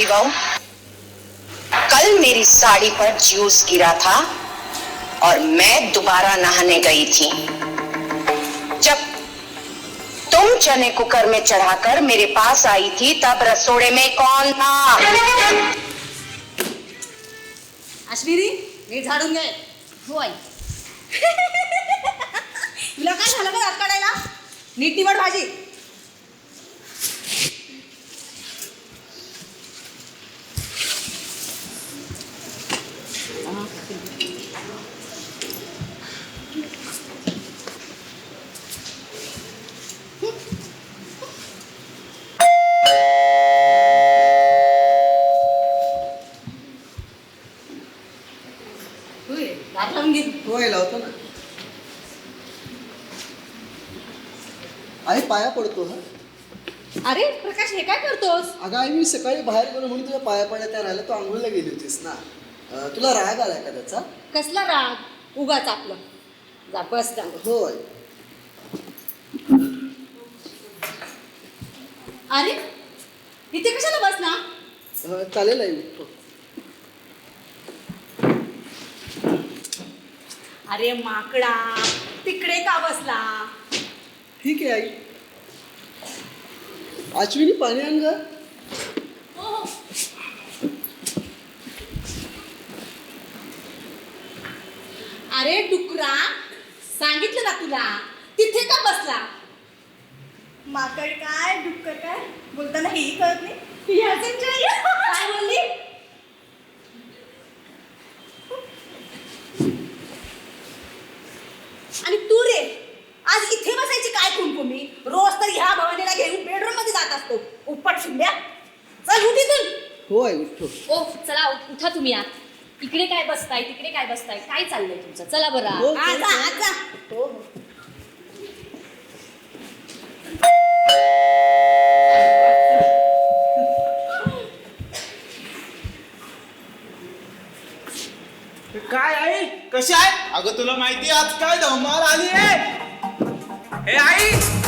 Happy बहू कल मेरी साड़ी पर juice गिरा था और मैं दोबारा नहाने गई थी। जब तुम चने कुकर में चढ़ाकर मेरे पास आई थी तब रसोड़े में कौन था? अश्विनी मी झाडून घे. हो आई. तुला काय झालं बघ आत काढायला? नीट निवड भाजी होय, दात लावून घे होय लावतो ना आई पाया पडतो हा अरे प्रकाश हे काय करतोस? अगं आई मी सकाळी बाहेर गेलो म्हणून तुझ्या पाया पडल्या त्या राहिल्या तू आंघोळीला गेली होतीस ना? अं, तुला राग आलाय का त्याचा? कसला राग? उगाच आपलं. जा बस जा होय. अरे इथे कशाला बस ना अं, चालेल आई उठतो. अरे माकडा तिकडे का बसला? ठीक आहे आई. अश्विनी पाणी आण ग. अरे डुकरा सांगितलं ना तुला? तिथे का बसला? माकड काय डुक्कर काय? बोलताना हेही कळत नाही. काय बोलली आणि तू रे आज इथे बसायची काय कुंकुमी रोज तर ह्या भवानीला घेऊन बेडरूममध्ये जात असतो उपट शिंद्या चल उठ इथून. हो आई उठतो. ओ चला उठा तुम्ही आत इकडे काय बसताय तिकडे काय बसताय काय चाललंय तुमचं? चला बरं. हो. जा जा. हो हो. काय आई कशी आहे? अगं तुला माहिती आज काय धमाल आली आहे? हे आई!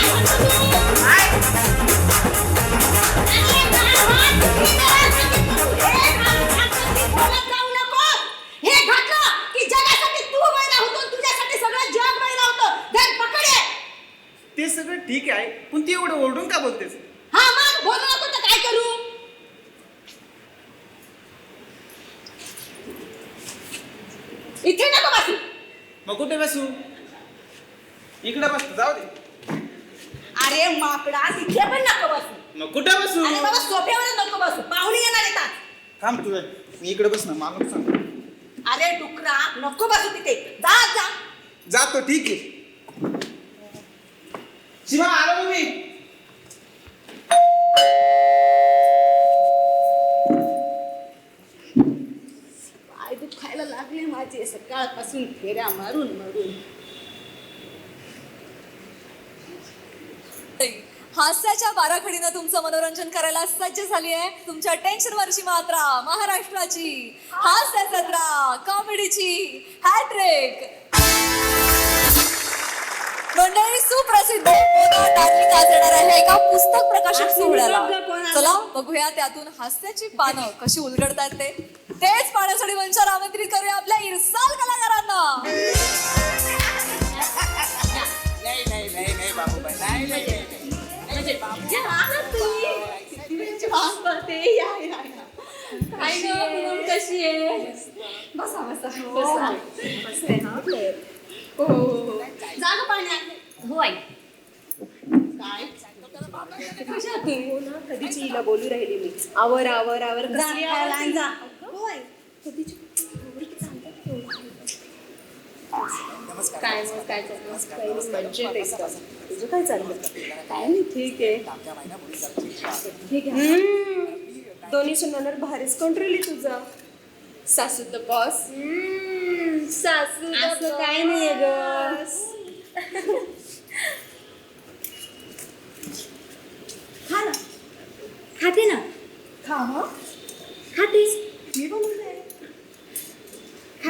काय? काय? हे घातलं की जगासाठी तू मैला होतो तुझ्यासाठी सगळं जग मैला होतं धर पकड हे. ते सगळं ठीक आहे पण ती एवढं ओरडून का बोलतेस हा मग बोलू नको तर काय करू इथे नको बसू मग कुठे बसू इकडे बस जाऊ दे अरे माकडा तिथे पण नको बसू. मग कुठे बसू? अरे बाबा सोफ्यावर नको बसू. पाहुणे येणार येतात थांब तू मी इकडे बस ना मला सांग. अरे डुकरा नको बसू तिथे. जा जा. जातो ठीक आहे. शिवा आलो मी. पाय दुखायला लागले माझे. सकाळपासून फेऱ्या मारून मारून. हास्याच्या बाराखडीनं तुमचं मनोरंजन करायला सज्ज झाली आहे. तुमच्या टेन्शन वरची मात्रा महाराष्ट्राची हास्य जत्रा कॉमेडीची हॅट्रिक मंडळी सुप्रसिद्ध येणार आहे. एका पुस्तक प्रकाशन आज सोहळ्याला? चला बघूया त्यातून हास्याची पानं कशी उलगडतात ते. तेच पाहण्यासाठी मंचावर आमंत्रित करूया आपल्या इरसाल कलाकारांना. नाही नाही नाही नाही बाबूबाई. नाही नाही. पूनम कशी आहे? बसा बसा. बसा. बसते हा हो हो. जाग पाण्यात आई. काय? कशा तू ना कधीची हिला बोलू राहिली मी. आवर आवर आवर. जा होय कधीची? काय मग काय चाललं मजेत एकदम तुझं काय चाललं काय नाही. ठीक आहे. ठीक आहे. दोन्ही सुनांवर भारीच कंट्रोल आहे तुझा. सासू तर बॉस सासू असं काय नाहीये ग. खा ना. खाते ना. खा हं. मी बनवलंय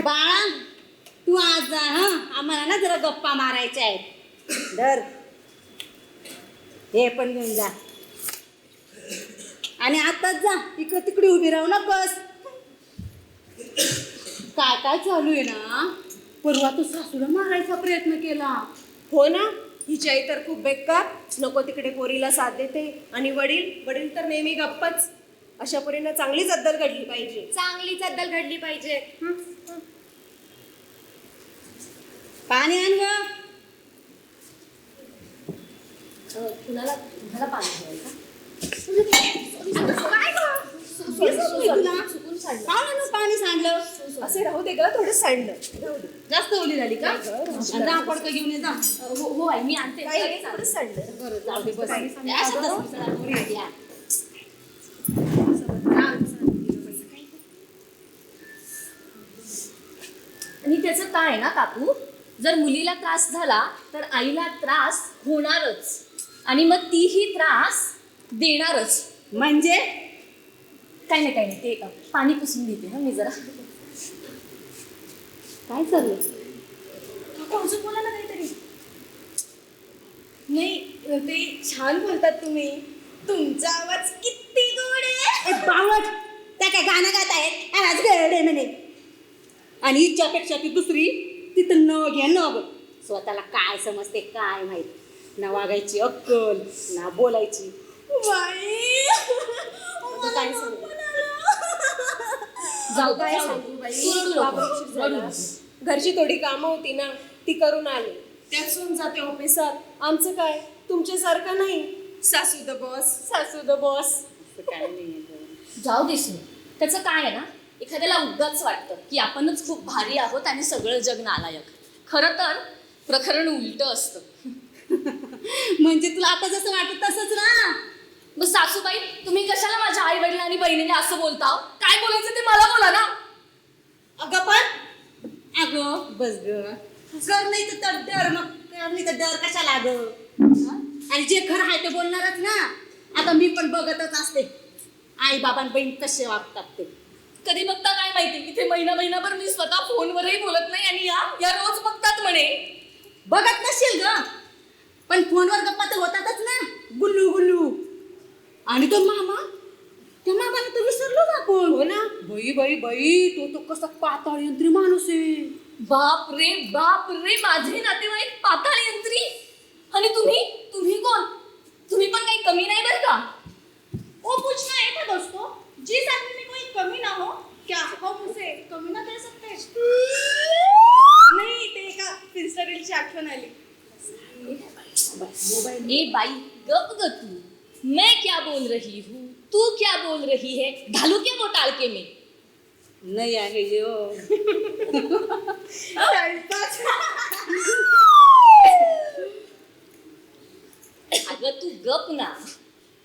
बाळा तू आज जा हा? आम्हाला ना जरा गप्पा मारायच्या आहेत. धर. हे पण घेऊन जा. आणि आताच जा इकडे तिकडे उभी राहू नकोस काय काय चालू आहे ना? परवा तू सासूला मारायचा प्रयत्न केला. हो ना? हिची आई तर खूप बेकार. नको तिकडे पोरीला साथ देते. आणि वडील वडील तर नेहमी गप्पच. अशा पोरीनं चांगलीच अद्दल घडली पाहिजे. चांगलीच अद्दल घडली पाहिजे. पाणी आण कुणाला पाणी सांडलं. पाणी पाणी सांडलं असे राहू दे ग थोडं सांडलं. राहू दे जास्त ओली झाली का? जा पडकं घेऊन ये जा. हो हो आई मी आणते. थोडं सांडलं. बरं जाऊ दे बस. आणि त्याचं काय ना काकू? जर मुलीला त्रास झाला तर आईला त्रास होणारच. आणि मग तीही त्रास देणारच. म्हणजे? काही नाही काही नाही. ते अ, पाणी पुसून घेते ना मी जरा. काय चाललं अजून बोला ना काहीतरी. नाही ते छान बोलतात तुम्ही. तुमचा आवाज किती गोड आहे. बावट! त्या काय गाणं गात आहेत? आवाज गड आहे म्हणे. आणि इच्छापेक्षा ती दुसरी तिथं न घे न बघ. स्वतःला काय समजते काय माहीत. ना वागायची अक्कल ना बोलायची. बाई! आता काय सांगू? जाऊ काय जाऊ. सांगू बाई रडू नको. बाबा उशीर झाला. रडू नको. घरची थोडी कामं होती ना ती करून आले. त्यात सून जाते ऑफिसात. आमचं काय? तुमच्यासारखं नाही. सासू द बॉस. सासू द बॉस. काय नाही जाऊ देस मी त्याचं काय आहे ना एखाद्याला उगाच वाटतं की आपणच खूप भारी आहोत आणि सगळं जग नालायक. खरं तर प्रकरण उलट असतं. म्हणजे तुला आता जसं वाटत तसंच ना? मग सासूबाई तुम्ही कशाला माझ्या आई वडील आणि बहिणीने असं बोलता? काय बोलायचं ते मला बोला ना. अगं पण अगं बस ग. कर नाही तर डर मग. कर नाही तर डर कशाला ग? आणि जे खरं आहे ते बोलणारच ना. आता मी पण बघतच असते. आई बाबां बहीण कसे वागतात ते. कधी बघता काय माहिती? इथे महिना महिनाभर मी स्वतः फोनवरही बोलत नाही आणि या या रोज बघतात म्हणे. बघत नसेल ग. पण फोनवर गप्पा तर होतातच ना. गुल्लू गुल्लू. आणि तो मामा? त्या मामाला तर विसरलोच आपण. हो ना. बाई बाई बाई तो तो कसा पाताळ यंत्री माणूस आहे. बाप रे बाप रे माझे नातेवाईक पाताळ यंत्री. आणि तुम्ही? तुम्ही कोण? तुम्ही पण काही कमी नाही बरं का? वो पूछना है था दोस्तों? जिस आदमी में कोई कमी ना हो क्या हम उसे कमी ना कह सकते? नाही ते एका फिरस्टा रीलची आठवण आली ए बाई गप ग तू। मैं क्या बोल रही हूँ? तू क्या बोल रही है? ढालू के वो टाळके में? नहीं आहे यो अगं तू गप ना।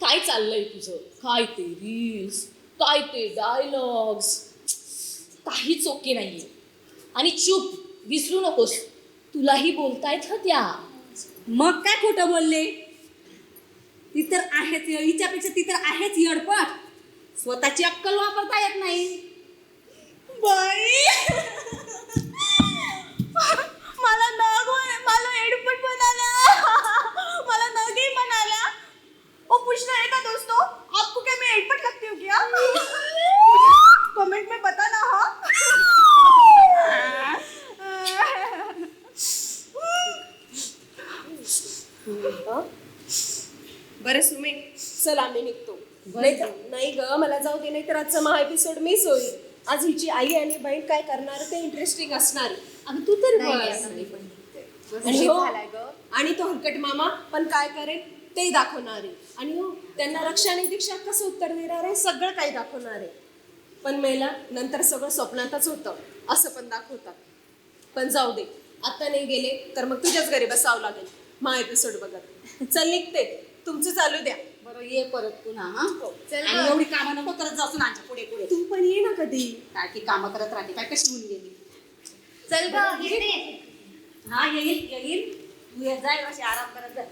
काय चाललंय तुझं? काय ते रील्स काय ते डायलॉग्स काहीच ओके नाहीये. आणि चूप विसरू नकोस. तुलाही बोलतायत हं त्या. मग काय खोटं बोलले? ती तर आहेच हिच्यापेक्षा ती तर आहेच येडपट. स्वतःची अक्कल वापरता येत नाही. बाई! मला नग मला एडपट म्हणाला मला नगी म्हणाला ओ पूछना है का दोस्तों? आपको क्या मैं एडपट लगती हूँ क्या? कमेंट में बताना हाँ. बरं सुमे. चल आम्ही निघतो. नाही तर- नाही ग मला जाऊ दे नाही तर आजचा महा एपिसोड मिस होईल. आज हिची आई आणि बहीण काय करणार ते इंटरेस्टिंग असणार. अगं तू तरी. आणि हो आणि तो हलकट मामा पण काय करेल ते दाखवणार. आहे आणि हो त्यांना रक्षा आणि दीक्षा कसं उत्तर देणार आहे सगळं काही दाखवणार आहे. पण मेला नंतर सगळं स्वप्नातच होतं असं पण दाखवतात. पण जाऊ दे आता नाही गेले तर मग तुझ्याच घरी बसावं लागेल. मा एपिसोड बघत चल निघते. तुमचं चालू द्या. बरं ये परत पुन्हा हा? चल आणि बघ. एवढी कामं नको करत जाऊन आमच्या पुढे पुढे. तू पण ये ना कधी. काय की कामं करत राहते काय कशी होऊन गेली? चल ग हा येईल येईल तू येत जाय अशी आराम करत जाय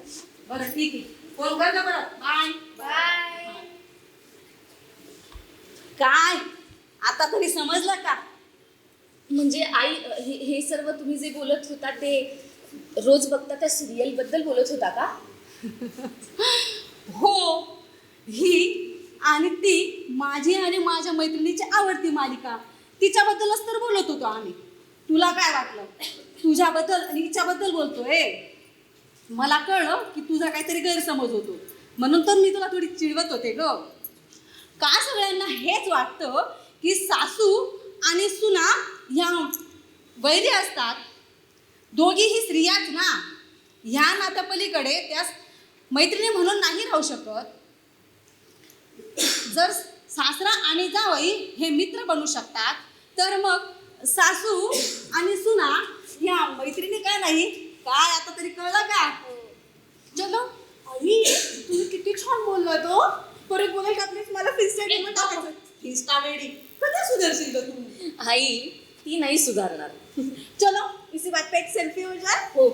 बरं ठीक आहे. फोन कर ना बरं बाय. बाय. काय? आता तरी समजलं का? म्हणजे आई हे हे सर्व तुम्ही जे बोलत होता ते रोज बघता त्या सिरियलबद्दल बोलत होता का? हो ही आणि ती माझी आणि माझ्या मैत्रिणीची आवडती मालिका. तिच्याबद्दलच तर बोलत होतो आम्ही. तुला काय वाटलं? तुझ्याबद्दल आणि हिच्याबद्दल बोलतोय. मला कळलं की तुझा काहीतरी गैरसमज होतो. म्हणून तर मी तुला थोडी चिडवत होते ग. का सगळ्यांना हेच वाटतं की सासू आणि सुना ह्या वैरी असतात? दोघीही स्त्रियाच ना ह्या नात्यापलीकडे त्या मैत्रिणी म्हणून नाही राहू शकत. जर सासरा आणि जावई हे मित्र बनू शकतात तर मग सासू आणि सुना ह्या मैत्रिणी काय नाही? काय आता तरी कळलं का? चलो आई तुम्ही किती छान बोलला तो परत बोलाल का प्लीज मला टाकायचं. हिस्टा वेडी कधी सुधरशील तू? आई ती नाही सुधारणार. चलो इसी बात पे एक सेल्फी हो? जाए हो